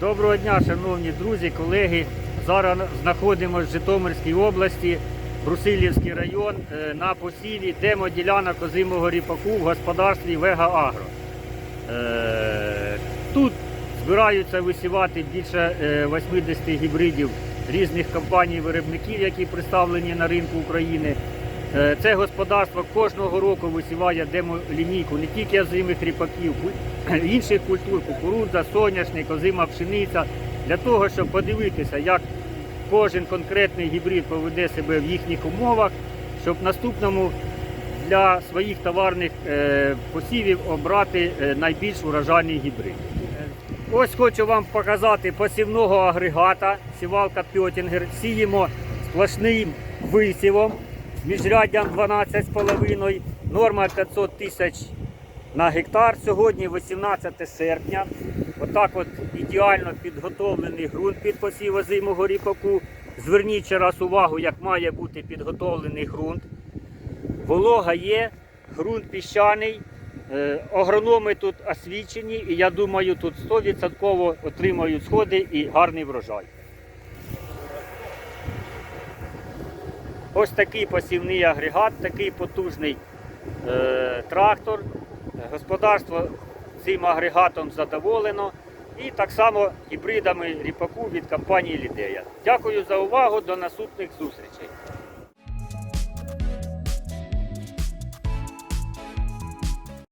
Доброго дня, шановні друзі, колеги. Зараз знаходимося в Житомирській області, Брусилівський район е, на посіві демоділянок озимого ріпаку в господарстві Вега Агро. Е, Тут збираються висівати більше е, 80 гібридів різних компаній-виробників, які представлені на ринку України. Е, Це господарство кожного року висіває демолінійку не тільки озимих ріпаків, інших культур, кукурудза, соняшник, озима пшениця, для того, щоб подивитися, як кожен конкретний гібрид поведе себе в їхніх умовах, щоб в наступному для своїх товарних е, посівів обрати е, найбільш урожайний гібрид. Ось хочу вам показати посівного агрегата, сівалка Пьотінгер. Сіємо сплошним висівом з міжряддям 12,5, норма 500 тисяч на гектар. Сьогодні 18 серпня. Отак от ідеально підготовлений ґрунт під посів озимого ріпаку. Зверніть ще раз увагу, як має бути підготовлений ґрунт. Волога є, ґрунт піщаний, е, агрономи тут освічені, і я думаю, тут 100% отримають сходи і гарний врожай. Ось такий посівний агрегат, такий потужний е, трактор. Господарство цим агрегатом задоволено. І так само гібридами ріпаку від компанії Лідея. Дякую за увагу. До наступних зустрічей.